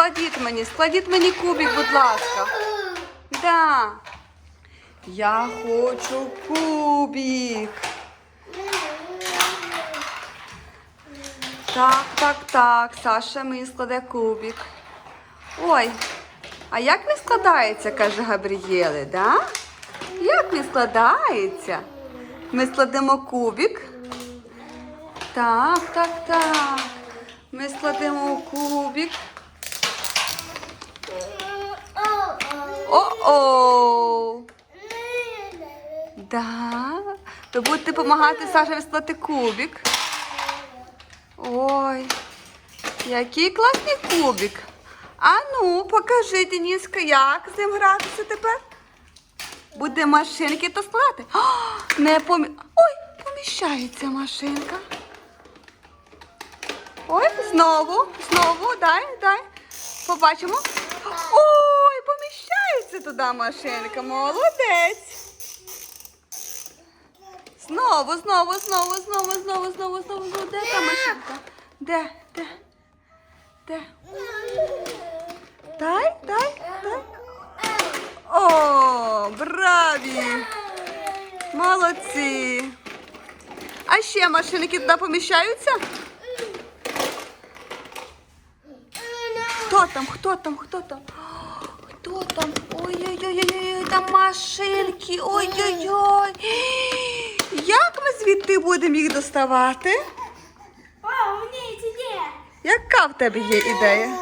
складіть мені, складіть мені кубик, будь ласка. Да. Я хочу кубик. Так, так, так. Саша мені складе кубик. Ой, а як він складається, каже Габрієле, да? Як він складається? Ми складемо кубик. Так, так, так. Ми складемо кубик. О-о! Да. Ви будете допомагати Саші складати кубик. Ой, який класний кубик. А ну, покажи, Деніска, як з ним гратися тепер? Буде машинки то складати. Не помі... Ой, поміщається машинка. Ой, знову, знову, дай, дай. Побачимо. Ой, поміщається туди машинка. Молодець. Знову, знову, знову, знову, знову, знову, знову, знову. Де та машинка? Де? Де? Де? Дай, дай, дай. О, браві! Молодці! А ще машинки туди поміщаються? Хто там? Хто там? Хто там? Хто там? Ой-ой-ой, там машинки. Ой-ой-ой. Як ми звідти будемо їх доставати? О, у меня есть идея. Яка в тебе є ідея?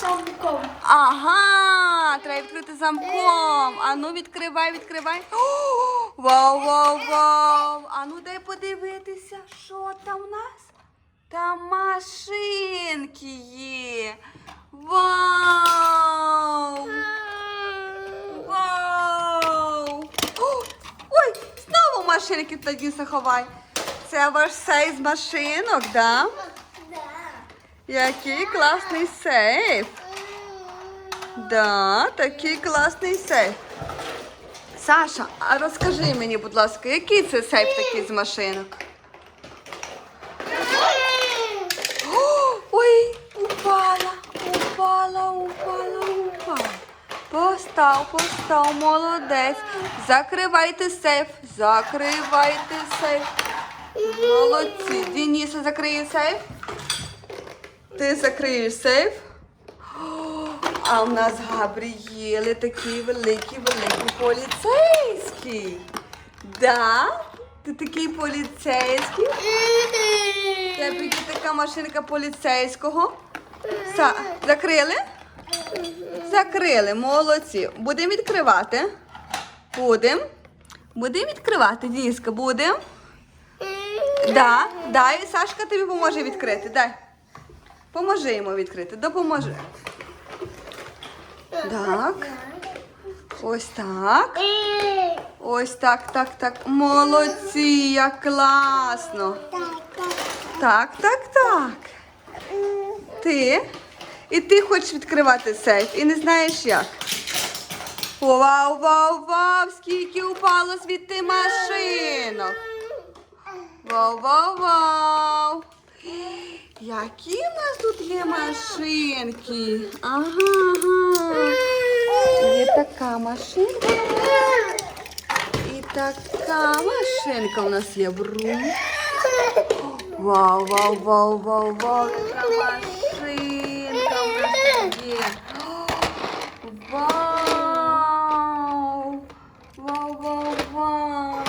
Замком. Ага, треба відкрити замком. Ану, відкривай, відкривай. О, Вау, вау, вау. Ану, дай подивитися, що там у нас. Там машинки є. Вау! Вау! О, Ой, знову машинки тоді заховай. Це ваш сейф з машинок? Да. Який класний сейф. Да, такий класний сейф. Саша, а розкажи мені, будь ласка, який це сейф такий з машинок? Постав, постав, молодець. Закривайте сейф, закривайте сейф. Молодці. Дениса закриє сейф. Ти закриєш сейф. А в нас Габрієли такий великий, великий поліцейський. Да? Ти такий поліцейський? Тебе така машинка поліцейського. Са... Закрили? Закрили, молодці. Будемо відкривати. Будемо. Будемо відкривати, Діска, будемо. Да, дай, Сашка тобі поможе відкрити. Дай. Поможи йому відкрити. Допоможи. Так. Ось так. Ось так, так, так. Молодці, як класно. Так, так, так. Ти? І ти хочеш відкривати сейф і не знаєш як. Вау, вау, вау, скільки упало звідти машинок. Вау, вау, вау. Які в нас тут є машинки? Ага, ага. Є така машинка. І така машинка у нас є брум. Вау, вау, вау, вау, вау. Яка машинка Вау! Вау, вау, вау!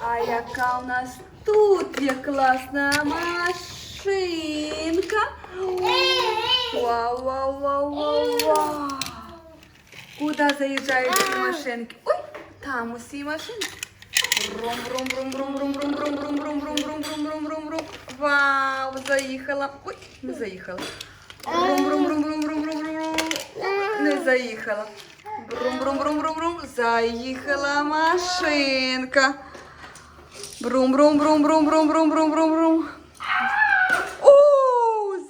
А яка у нас тут є класна машинка. Вау, вау, вау, вау, вау. Куди заїжджають ці машинки? Ой, там усі машинки. Брум. Вау, заїхала. Ой, не заїхала. Брум, брум, брум, брум, брум. О,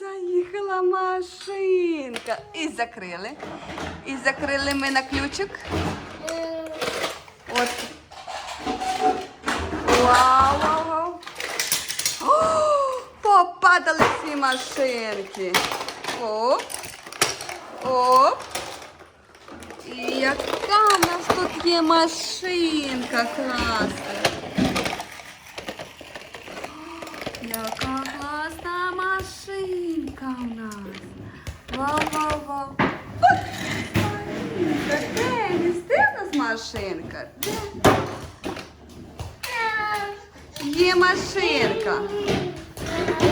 заїхала машинка. І закрили. І закрили ми на ключик. От. Вау, вау, вау. О, класні машинки. Оп. Оп. Яка в нас тут є машинка класна. Яка класна машинка у нас. Марінка, Деніс, де в нас машинка? Де? Є машинка.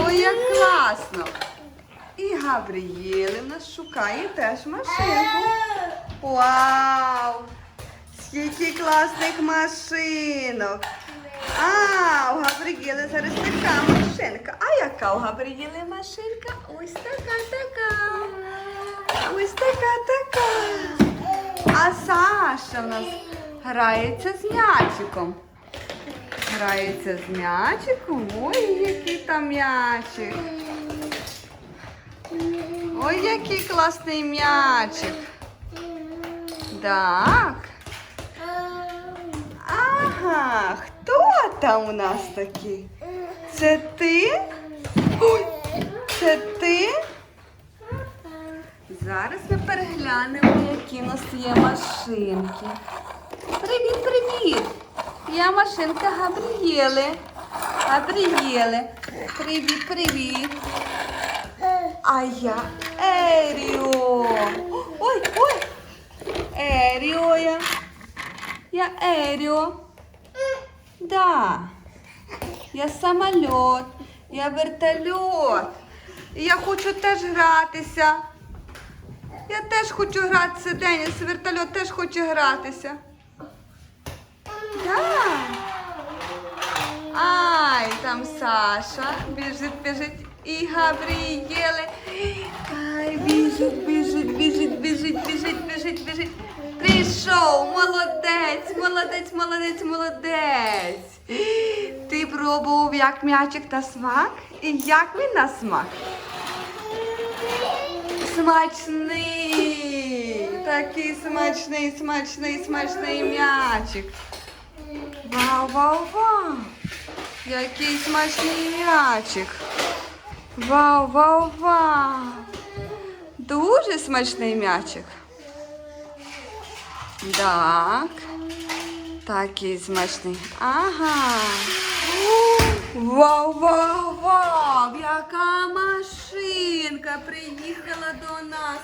Ой, як класно. І Габрієли в нас шукає теж машинку. Вау! Скільки класних машинок! А, у Габрієли зараз така машинка. А яка у Габрієли машинка? Ось така така. Ось така така. А Саша в нас грається з м'ячиком. Грається з м'ячиком. Ой, який там м'ячик. Ой, який класний м'ячик. Так. Ага, хто там у нас такий? Це ти? Ой, це ти? Зараз ми переглянемо, які у нас є машинки. Привіт, привіт! Я машинка Габрієли. Габрієли. Привіт, привіт. А я Еріо. Ой, ой. Еріо я. Я Еріо. Да. Я самоліт. Я вертольот. І я хочу теж гратися. Я теж хочу гратися, Деніс. Вертольот теж хоче гратися. Да. Ай, там Саша біжить, біжить. І Габрієли. Ай, біжить, біжить, біжить, біжить, біжить, біжить. Прийшов, молодець, молодець, молодець, молодець. Ти пробував як м'ячик на смак? І як він на смак? Смачний! Такий смачний, смачний, смачний м'ячик. Вау, вау, вау! Який смачний м'ячик. Вау, вау, вау! Дуже смачний м'ячик. Так. Такий смачний. Ага. Вау, вау, вау! Яка машинка приїхала до нас.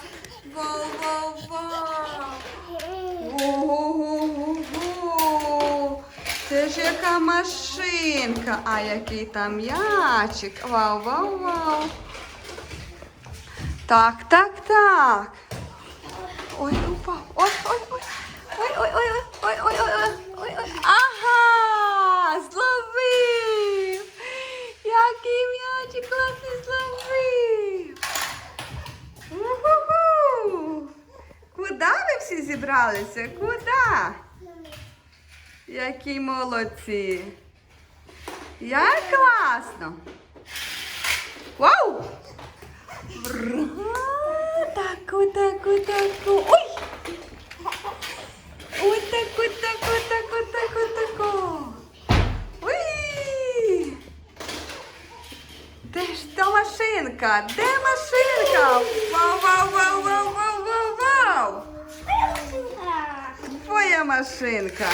Вау, вау, вау! Ого-го-го! Це ж яка машинка, а який там м'ячик. Вау, вау, вау. Так, так, так. Ой, упав. Ой, ой, ой. Ой, ой, ой. Ага, зловив. Який м'ячик класний зловив. Уху-ху. Куди ви всі зібралися? Куди? Які молодці. Як класно. Вау! taco, taco. Ui! O taco, taco, taco, taco, taco. Ui! Desta uma xenca, de uma xenca. Uau, uau, uau, uau, uau, uau. Foi a machinca. Foi a machinca.